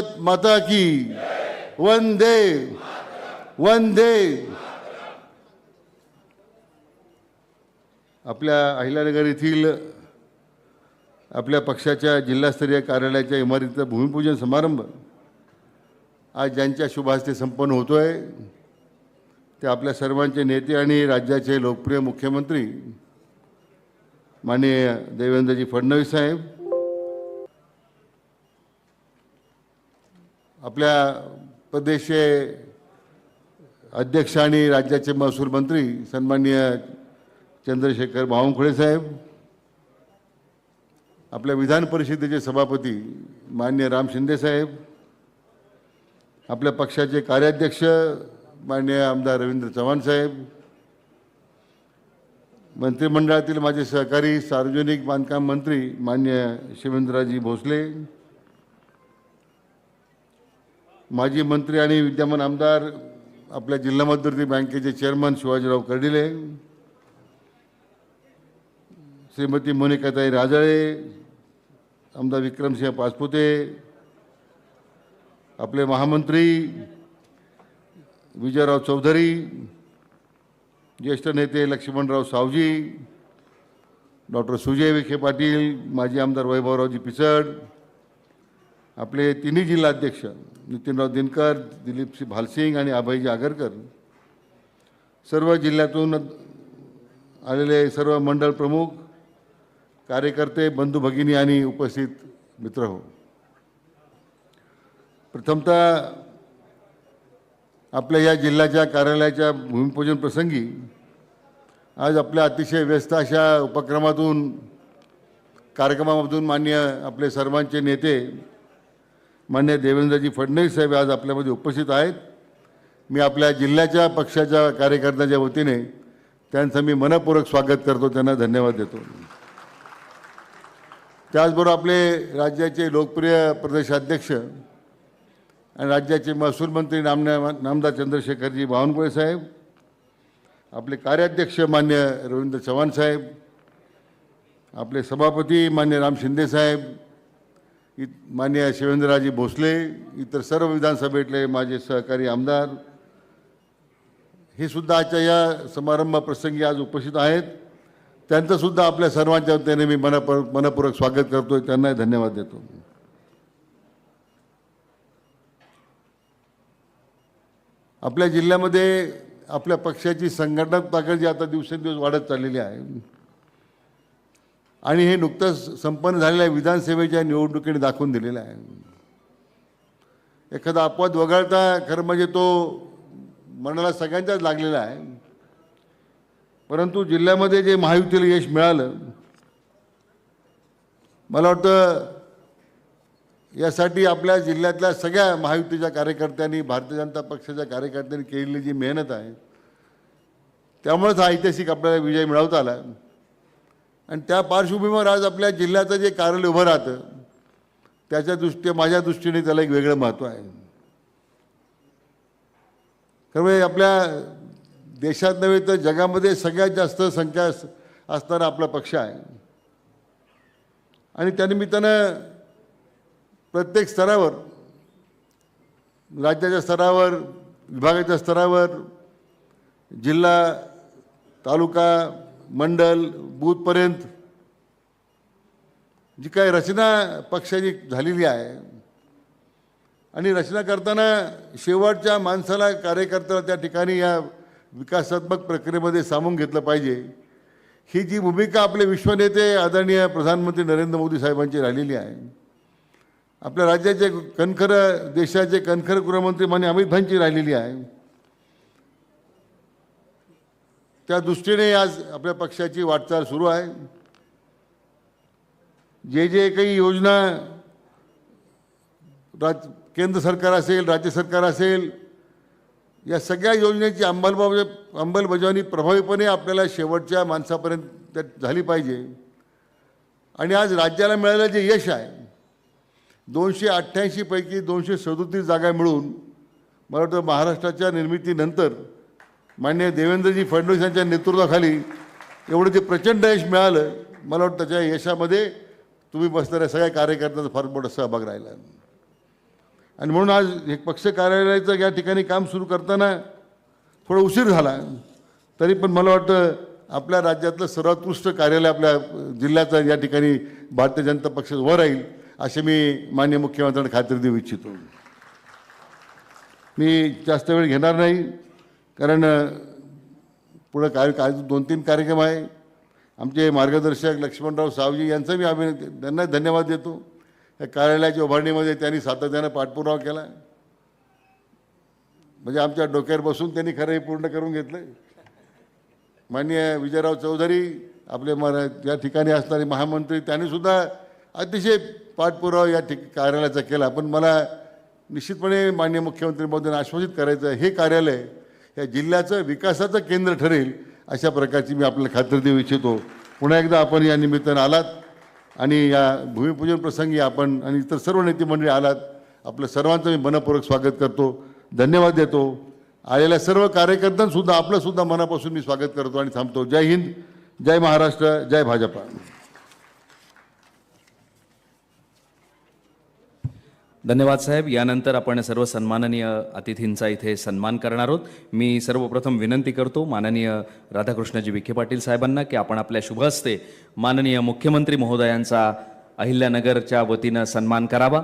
भारत माता की। वंदे। वंदे। आपल्या अहिल्यानगर येथील आपल्या पक्षाच्या जिल्हास्तरीय कार्यालयाच्या इमारतीचा भूमिपूजन समारंभ आज ज्यांच्या शुभास्ते संपन्न होतोय ते आपल्या सर्वांचे नेते आणि राज्याचे लोकप्रिय मुख्यमंत्री माननीय देवेंद्रजी फडणवीस साहेब आपल्या प्रदेशचे अध्यक्ष आणि राज्याचे महसूल मंत्री सन्माननीय चंद्रशेखर बावनकुळे साहेब आपल्या विधान परिषदेचे सभापती मान्य राम शिंदे साहेब आपल्या पक्षाचे कार्याध्यक्ष मान्य आमदार रवींद्र चव्हाण साहेब मंत्रिमंडळातील माझे सहकारी सार्वजनिक बांधकाम मंत्री मान्य शिवेंद्रराजी भोसले माजी मंत्री आणि विद्यमान आमदार आपल्या जिल्हा मध्यवर्ती बँकेचे चेअरमन शिवाजीराव कर्डिले श्रीमती मोनिकाताई राजळे आमदार विक्रमसिंह पाचपुते आपले महामंत्री विजयराव चौधरी ज्येष्ठ नेते लक्ष्मणराव सावजी डॉक्टर सुजय विखे पाटील माजी आमदार वैभवरावजी पिचड आपले तिन्ही जिल्हाध्यक्ष नितीनराव दिनकर दिलीपसिंह भालसिंग आणि अभयजी आगरकर सर्व जिल्ह्यातून आलेले सर्व मंडळ प्रमुख कार्यकर्ते बंधू भगिनी आणि उपस्थित मित्र हो. प्रथमतः आपल्या या जिल्ह्याच्या कार्यालयाच्या भूमिपूजन प्रसंगी आज आपल्या अतिशय व्यस्त अशा उपक्रमातून कार्यक्रमामधून मान्य आपले सर्वांचे नेते मान्य देवेंद्रजी फडणवीस साहेब आज आपल्यामध्ये उपस्थित आहेत. मी आपल्या जिल्ह्याच्या पक्षाच्या कार्यकर्त्याच्या वतीने त्यांचं मी मनपूर्वक स्वागत करतो त्यांना धन्यवाद देतो. त्याचबरोबर आपले राज्याचे लोकप्रिय प्रदेशाध्यक्ष आणि राज्याचे महसूल मंत्री नामना नामदार चंद्रशेखरजी बावनकुळे साहेब आपले कार्याध्यक्ष मान्य रवींद्र चव्हाण साहेब आपले सभापती मान्य राम शिंदे साहेब इत मान्य शिवेंद्रराजे भोसले इतर सर्व विधानसभेतले माझे सहकारी आमदार हे सुद्धा आजच्या या समारंभ प्रसंगी आज उपस्थित आहेत. त्यांचंसुद्धा आपल्या सर्वांच्या वतीने मी मनापूर मनपूर्वक स्वागत करतोय. त्यांनाही धन्यवाद देतो. आपल्या जिल्ह्यामध्ये आपल्या पक्षाची संघटनात्मक ताकद जी आता दिवसेंदिवस वाढत चाललेली आहे. आणि हे नुकतंच संपन्न झालेल्या विधानसभेच्या निवडणुकीने दाखवून दिलेलं आहे. एखादा अपवाद वगळता खरं म्हणजे तो मनाला सगळ्यांच्याच लागलेला आहे. परंतु जिल्ह्यामध्ये जे महायुतीला यश मिळालं मला वाटतं यासाठी आपल्या जिल्ह्यातल्या सगळ्या महायुतीच्या कार्यकर्त्यांनी भारतीय जनता पक्षाच्या कार्यकर्त्यांनी केलेली जी मेहनत आहे त्यामुळेच हा ऐतिहासिक आपल्याला विजय मिळवता आला. आणि त्या पार्श्वभूमीवर आज आपल्या जिल्ह्याचं जे कार्यालय उभं राहतं त्याच्या दृष्टी माझ्या दृष्टीने त्याला एक वेगळं महत्त्व आहे. खरं म्हणजे आपल्या देशात नव्हे तर जगामध्ये सगळ्यात जास्त संख्या असणारा आपला पक्ष आहे. आणि त्यानिमित्तानं प्रत्येक स्तरावर राज्याच्या स्तरावर विभागाच्या स्तरावर जिल्हा तालुका मंडल बूथपर्यंत जी काही रचना पक्षाची झालेली आहे आणि रचना करताना शेवटच्या माणसाला कार्यकर्त्याला त्या ठिकाणी या विकासात्मक प्रक्रियेमध्ये सामावून घेतलं पाहिजे. ही जी भूमिका आपले विश्वनेते आदरणीय प्रधानमंत्री नरेंद्र मोदी साहेबांची राहिलेली आहे. आपल्या राज्याचे कणखर देशाचे कणखर गृहमंत्री मान्य अमित भाईंची राहिलेली आहे. त्या दृष्टीने आज आपल्या पक्षाची वाटचाल सुरू आहे. जे जे काही योजना राज केंद्र सरकार असेल राज्य सरकार असेल या सगळ्या योजनेची अंमलबजावणी अंमलबजावणी प्रभावीपणे आपल्याला शेवटच्या माणसापर्यंत त्यात झाली पाहिजे. आणि आज राज्याला मिळालेलं जे यश आहे दोनशे अठ्ठ्याऐंशीपैकी दोनशे सदोतीस जागा मिळून मला वाटतं महाराष्ट्राच्या निर्मितीनंतर मान्य देवेंद्रजी फडणवीस यांच्या नेतृत्वाखाली एवढं जे प्रचंड यश मिळालं. मला वाटतं त्याच्या यशामध्ये तुम्ही बसणाऱ्या सगळ्या कार्यकर्त्यांचा फार मोठा सहभाग राहिला. आणि म्हणून आज हे पक्ष कार्यालयाचं या ठिकाणी काम सुरू करताना थोडा उशीर झाला. तरी पण मला वाटतं आपल्या राज्यातलं सर्वोत्कृष्ट कार्यालय आपल्या जिल्ह्याचं या ठिकाणी भारतीय जनता पक्ष उभं राहील असे मी मान्य मुख्यमंत्र्यांना खात्री देऊ इच्छितो. मी जास्त वेळ घेणार नाही. कारण पुढं काय काय दोन तीन कार्यक्रम आहे. आमचे मार्गदर्शक लक्ष्मणराव सावजी यांचं मी अभिनंदन त्यांना धन्यवाद देतो. या कार्यालयाच्या उभारणीमध्ये त्यांनी सातत्यानं पाठपुरावा केला. म्हणजे आमच्या डोक्यावर बसून त्यांनी खरं हे पूर्ण करून घेतलं माननीय विजयराव चौधरी आपले मरा या ठिकाणी असणारे महामंत्री त्यांनीसुद्धा अतिशय पाठपुरावा या ठिक कार्यालयाचा केला. पण मला निश्चितपणे माननीय मुख्यमंत्री महोदयांना आश्वासित करायचं हे कार्यालय या जिल्ह्याचं विकासाचं केंद्र ठरेल अशा प्रकारची मी आपल्याला खात्री देऊ इच्छितो. पुन्हा एकदा आपण या निमित्तानं आलात आणि या भूमिपूजन प्रसंगी आपण आणि इतर सर्व नेते मंडळी आलात. आपलं सर्वांचं मी मनपूर्वक स्वागत करतो. धन्यवाद देतो. आलेल्या सर्व कार्यकर्त्यांसुद्धा आपलंसुद्धा मनापासून मी स्वागत करतो आणि थांबतो. जय हिंद जय महाराष्ट्र जय भाजपा. धन्यवाद साहेब. यानंतर आपण सर्व सन्माननीय अतिथींचा इथे सन्मान करणार आहोत. मी सर्वप्रथम विनंती करतो माननीय राधाकृष्णजी विखे पाटील साहेबांना की आपण आपल्या शुभ हस्ते माननीय मुख्यमंत्री महोदयांचा अहिल्यानगरच्या वतीनं सन्मान करावा.